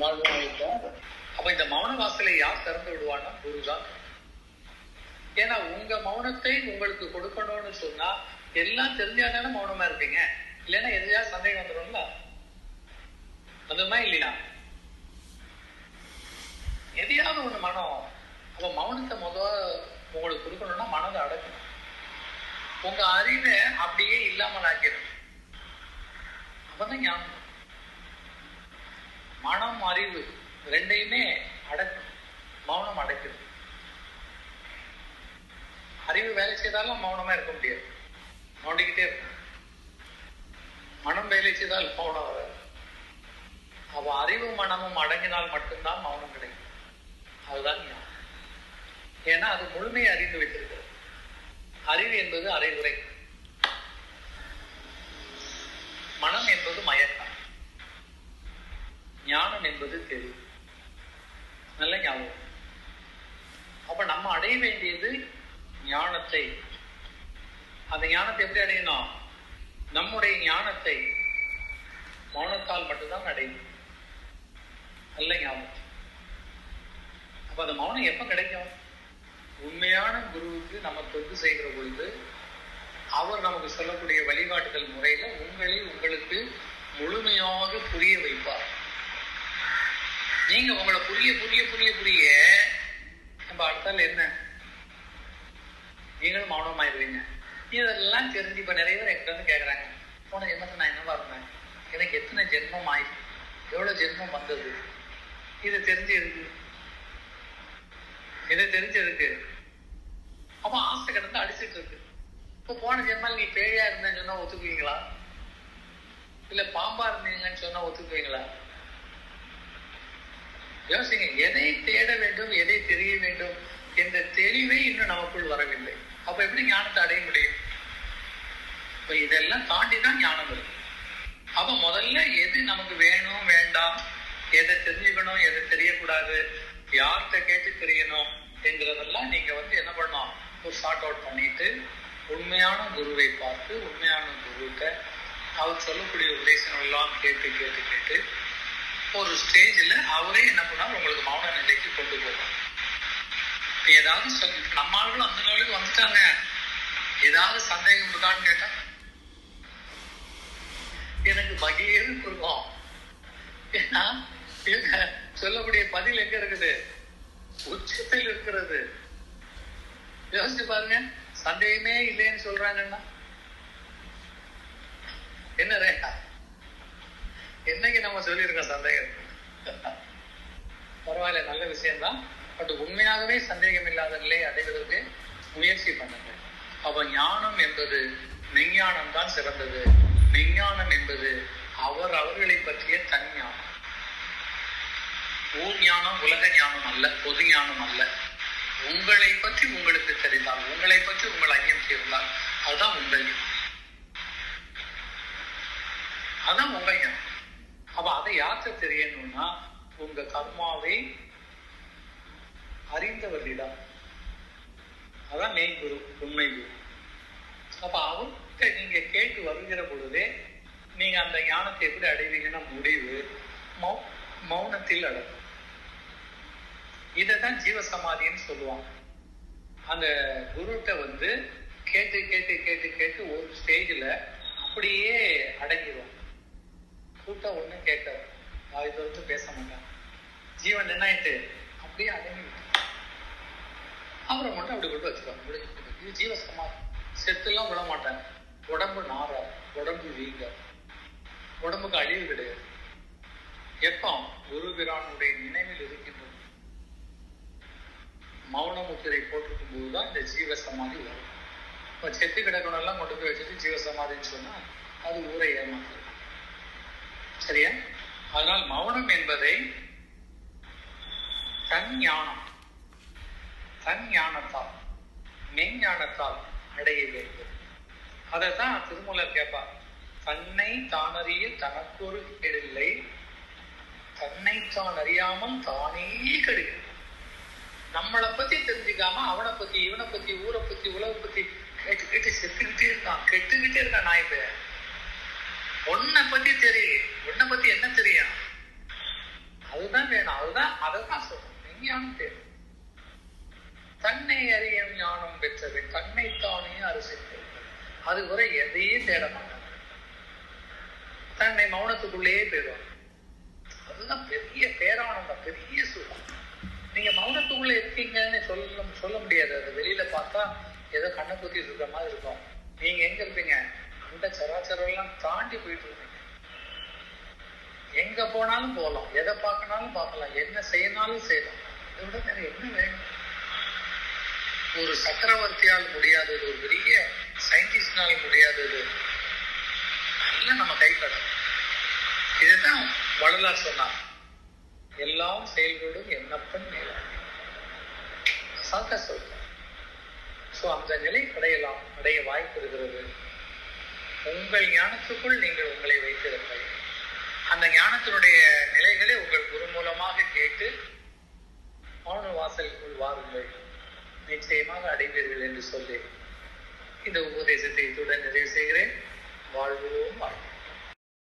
வாழ்வாங்க அப்ப இந்த மௌன வாசலை யார் திறந்து விடுவான்னா குருதான் ஏன்னா உங்க மௌனத்தை உங்களுக்கு கொடுக்கணும்னு சொன்னா எல்லாம் தெரிஞ்சாதானே மௌனமா இருப்பீங்க. இல்லைன்னா எதையாவது சந்தேகம் வந்துடும்ல? வந்துமா இல்லையா? எதையாவது ஒண்ணு மனம். அப்ப மௌனத்தை முத உங்களுக்கு கொடுக்கணும்னா மனதை அடக்கணும். உங்க அறிவை அப்படியே இல்லாமல் ஆக்கிடும் அப்பதான் ஞாபகம் மனம் அறிவு ரெண்டையுமே அடக்கும் மௌனம் அடக்குது அறிவு வேலை செய்தாலும் மௌனமா இருக்க முடியாது. நோண்டிக்கிட்டே இருக்கும் மனம் வேலை செய்தால் மௌனம் வராது. அவ அறிவு மனமும் அடங்கினால் மட்டும்தான் மௌனம் கிடைக்கும். அதுதான் ஞானம். ஏன்னா அது முழுமையை அறிந்து வைத்திருக்கிறது. அறிவு என்பது அரைகுறை. மனம் என்பது மயக்கம். ஞானம் என்பது தெரியும் நல்ல ஞாபகம். அப்ப நம்ம அடைய வேண்டியது ஞானத்தை. அந்த ஞானத்தை எப்படி அடையணும் நம்முடைய ஞானத்தை மௌனத்தால் மட்டும்தான் அடையும் நல்ல ஞாபகம். அப்ப அந்த மௌனம் எப்ப கிடைக்கும்? உண்மையான குருவுக்கு நம்ம தொண்டு செய்கிற பொழுது அவர் நமக்கு சொல்லக்கூடிய வழிகாட்டுதல் முறையில உங்களை உங்களுக்கு முழுமையாக புரிய வைப்பார். நீங்க உங்களை புரிய புரிய புரிய புரிய நம்ம அடுத்தால என்ன? நீங்களும் மௌனமாயிருவீங்க. இதெல்லாம் தெரிஞ்சு இப்ப நிறைய பேர் என்கிட்ட வந்து கேக்குறாங்க. போன ஜென்மத்தை நான் என்னவா இருந்தேன் எனக்கு எத்தனை ஜென்மம் ஆயிடுச்சு எவ்வளவு ஜென்மம் வந்தது? இது தெரிஞ்சு இருக்கு இதை தெரிஞ்சிருக்கு அப்ப ஆசை கிடந்து அடிச்சிட்டு இருக்கு. இப்ப போன ஜென்மால் நீ பேழையா இருந்தேன்னு சொன்னா ஒத்துக்குவீங்களா? இல்ல பாம்பா இருந்தீங்கன்னு சொன்னா ஒத்துக்குவீங்களா? யோசிங்க எதை தேட வேண்டும் எதை தெரிய வேண்டும் என்ற தெளிவே இன்னும் நமக்குள் வரவில்லை. அப்ப எப்படி ஞானத்தை அடைய முடியும்? இப்ப இதெல்லாம் தாண்டி தான் ஞானம் இருக்கு அப்ப முதல்ல எது நமக்கு வேணும் வேண்டாம் எதை தெரிஞ்சுக்கணும் எதை தெரியக்கூடாது யார்கிட்ட கேட்டு தெரியணும் என்கிறதெல்லாம் நீங்க வந்து என்ன பண்ணலாம் ஒரு ஷார்ட் அவுட் பண்ணிட்டு உண்மையான குருவை பார்த்து உண்மையான குருவிட்ட அவர் சொல்லக்கூடிய உபதேசங்கள் எல்லாம் கேட்டு கேட்டு கேட்டு ஒரு ஸ்டேஜில் அவரே என்ன பண்ணார்? உங்களுக்கு மௌன நிலைக்கு கொண்டு போவார் இப்ப ஏதாவது சொல் நம்ம ஆளுகளும் அந்த லெவலுக்கு வந்துட்டாங்க. ஏதாவது சந்தேகம் இருக்கான்னு கேட்டா எனக்கு பகீர்னு கொடுக்கும் ஏன்னா இவங்க சொல்லக்கூடிய பதில் எங்க இருக்குது? உச்சத்தில் இருக்கிறது. யோசிச்சு பாருங்க. சந்தேகமே இல்லைன்னு சொல்றாங்கன்னா என்ன ரேகா என்னைக்கு நம்ம சந்தேகம். பரவாயில்ல நல்ல விஷயம்தான். பட் உண்மையாகவே சந்தேகம் இல்லாத நிலையை அடைவதற்கு முயற்சி பண்ணுங்க அப்ப ஞானம் என்பது மெஞ்ஞானம் தான் சிறந்தது. மெஞ்ஞானம் என்பது அவர் அவர்களை பற்றிய தன் ஞானம். ஊர் ஞானம் உலக ஞானம் அல்ல பொது ஞானம் அல்ல. உங்களை பற்றி உங்களுக்கு தெரிந்தால் உங்களை பற்றி உங்கள் ஐயம் தீர்ந்தால் அதுதான் உங்கள் அதான் உங்கள் ஞானம். அப்ப அதை யார்கிட்ட தெரியணும்னா உங்க கர்மாவை அறிந்தவர்களிடம் அதான் மெய் குரு உண்மை குரு. அப்ப அவர்கிட்ட நீங்க கேட்டு வருகிற பொழுதே நீங்க அந்த ஞானத்தை எப்படி அடைவீங்கன்னா முடிவு மௌ மௌனத்தில் அடங்கும். இதைதான் ஜீவசமாதின்னு சொல்லுவாங்க. அந்த குருட்ட வந்து கேட்டு கேட்டு கேட்டு கேட்டு ஒரு ஸ்டேஜில் அப்படியே அடங்கிடுவாங்க கூட்டம் ஒன்றும் கேட்காது வாய் திறந்து பேச மாட்டாங்க ஜீவன் என்ன ஆயிட்டு? அப்படியே அடங்கி அவரை மட்டும் அப்படி கொண்டு வச்சுருவாங்க இது இது ஜீவசமாதி செத்துலாம் விட மாட்டாங்க உடம்பு நாரா உடம்பு வீங்க. உடம்புக்கு அழிவு கிடையாது. எப்போ குரு பிரானுடைய நினைவில் இருக்கின்றது மௌன முத்திரை போட்டிருக்கும் போதுதான் இந்த ஜீவ சமாதி வரும். இப்போ செத்து கிடக்கணும்லாம் கொண்டு போய் வச்சுட்டு ஜீவ சமாதின்னு சொன்னா அது ஊரை ஏமாத்துறது. சரியா? அதனால் மௌனம் என்பதை தன் ஞானம் தன் ஞானத்தால் மெஞ்ஞானத்தால் அடைய வேண்டும். தான் திருமூலர் கேட்பார். தன்னை தானறிய தனக்கொரு கேடில்லை தன்னை தான் அறியாமல் தானே கெடுகிறது நம்மளை பத்தி தெரிஞ்சுக்காம அவனை பத்தி இவனை பத்தி ஊரை பத்தி உலக பத்தி கேட்டு கேட்டு செத்துக்கிட்டே இருக்கான் கெட்டுக்கிட்டே இருக்கான் நாய் பேர். உன்னை பத்தி தெரியும். உன்னை பத்தி என்ன தெரியும்? அதுதான் வேணும். அதுதான் அதை சொல்லணும் விஞ்ஞானம் தேவை தன்னை அறியும் ஞானம் பெற்றது தன்னைத்தானே அரிசி அது வரை எதையும் தேட மாட்டாங்க. தன்னை மௌனத்துக்குள்ளேயே போயிடுவாங்க. அதுதான் பெரிய பேரானந்தம் பெரிய சுகம் நீங்க மௌனத்துக்குள்ள இருக்கீங்கன்னு சொல்ல சொல்ல முடியாது. அது வெளியில பார்த்தா ஏதோ கண்ணை குத்திட்டு இருக்கிற மாதிரி இருக்கும். நீங்க எங்க இருப்பீங்க? அந்த சராச்சரம் எல்லாம் தாண்டி போயிட்டு இருப்பீங்க. எங்க போனாலும் போகலாம் எதை பார்க்கனாலும் பார்க்கலாம். என்ன செய்யனாலும் செய்யலாம். இதை விட வேற என்ன வேணும்? ஒரு சக்கரவர்த்தியால் முடியாதது ஒரு பெரிய சயின்டிஸ்டினால் முடியாதது. எல்லாம் நம்ம கைப்படும் இதுதான் வள்ளலார் சொன்னார். எல்லாம் செயல்களும் என்னப்பன் மேலாண்மை சாக்க சொல்றேன். சோ அந்த நிலை அடையலாம் அடைய வாய்ப்பு இருக்கிறது. உங்கள் ஞானத்துக்குள் நீங்கள் உங்களை வைத்திருங்கள். அந்த ஞானத்தினுடைய நிலைகளை உங்கள் குரு மூலமாக கேட்டு மௌன வாசலுக்குள் வாருங்கள். நிச்சயமாக அடைவீர்கள் என்று சொல்லி இந்த உபதேசத்தை இத்துடன் நிறைவு செய்கிறேன். வாழ்வோம் வாழ்வோம்